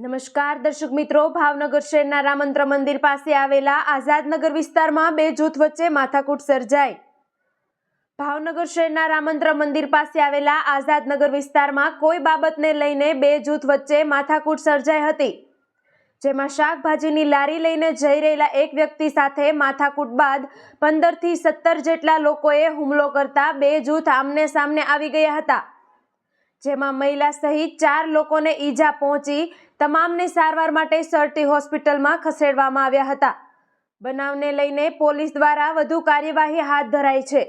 નમસ્કાર, દર્શક મિત્રો. ભાવનગર શહેરના રામંત્ર મંદિર પાસે આવેલા આઝાદનગર વિસ્તારમાં બે જૂથ વચ્ચે માથાકૂટ સર્જાઈ. ભાવનગર શહેરના રામંત્ર મંદિર પાસે આવેલા આઝાદનગર વિસ્તારમાં કોઈ બાબતને લઈને બે જૂથ વચ્ચે માથાકૂટ સર્જાઈ હતી. જેમાં શાકભાજીની લારી લઈને જઈ રહેલા એક વ્યક્તિ સાથે માથાકૂટ બાદ પંદરથી સત્તર જેટલા લોકોએ હુમલો કરતા બે જૂથ આમને સામને આવી ગયા હતા. જેમાં મહિલા સહિત ચાર લોકોને ઈજા પહોંચી તમામને સારવાર માટે સરટી હોસ્પિટલમાં ખસેડવામાં આવ્યા હતા. બનાવને લઈને પોલીસ દ્વારા વધુ કાર્યવાહી હાથ ધરાઈ છે.